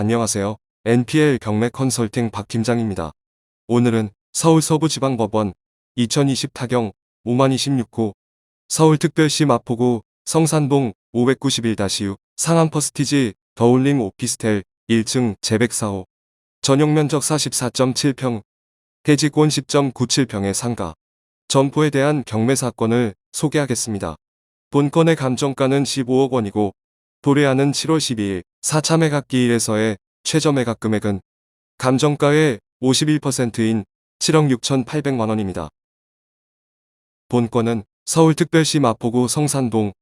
안녕하세요. NPL 경매 컨설팅 박 팀장입니다. 오늘은 서울 서부지방법원 2020 타경 5만26호 서울특별시 마포구 성산동 591-6 상암퍼스티지 더울림 오피스텔 1층 제104호 전용면적 44.7평 대지권 10.97평의 상가 점포에 대한 경매 사건을 소개하겠습니다. 본건의 감정가는 15억 원이고 도래하는 7월 12일 4차 매각기일에서의 최저 매각 금액은 감정가의 51%인 7억 6,800만 원입니다. 본건은 서울특별시 마포구 성산동,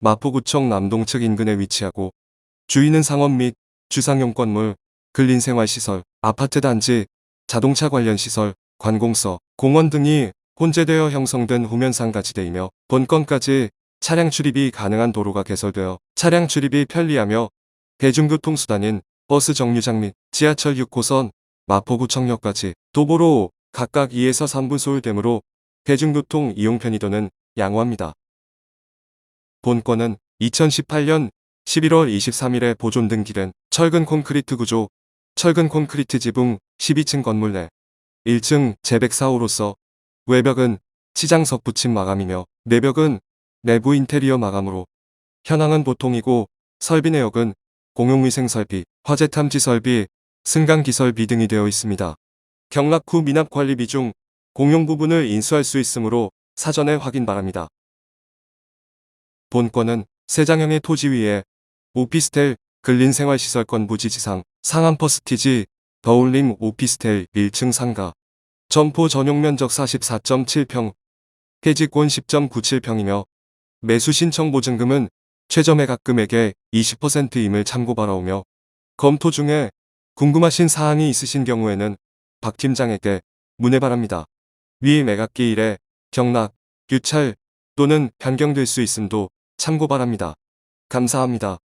마포구청 남동측 인근에 위치하고 주인은 상업 및 주상용 건물, 근린생활시설, 아파트 단지, 자동차 관련 시설, 관공서, 공원 등이 혼재되어 형성된 후면상가지대이며 본건까지 차량 출입이 가능한 도로가 개설되어 차량 출입이 편리하며 대중교통수단인 버스 정류장 및 지하철 6호선, 마포구청역까지 도보로 각각 2에서 3분 소요되므로 대중교통 이용 편의도는 양호합니다. 본건은 2018년 11월 23일에 보존 등기된 철근 콘크리트 구조, 철근 콘크리트 지붕 12층 건물 내 1층 제104호로서 외벽은 치장석 붙임 마감이며 내벽은 내부 인테리어 마감으로 현황은 보통이고 설비 내역은 공용위생 설비, 화재 탐지 설비, 승강 기설비 등이 되어 있습니다. 경락 후 미납 관리비 중 공용 부분을 인수할 수 있으므로 사전에 확인 바랍니다. 본건은 세장형의 토지 위에 오피스텔 근린생활시설권 부지지상 상암퍼스티지 더울림 오피스텔 1층 상가 점포 전용 면적 44.7평 폐지권 10.97평이며 매수 신청 보증금은 최저 매각 금액의 20%임을 참고 바라오며 검토 중에 궁금하신 사항이 있으신 경우에는 박 팀장에게 문의 바랍니다. 위 매각기일에 경락, 유찰 또는 변경될 수 있음도 참고 바랍니다. 감사합니다.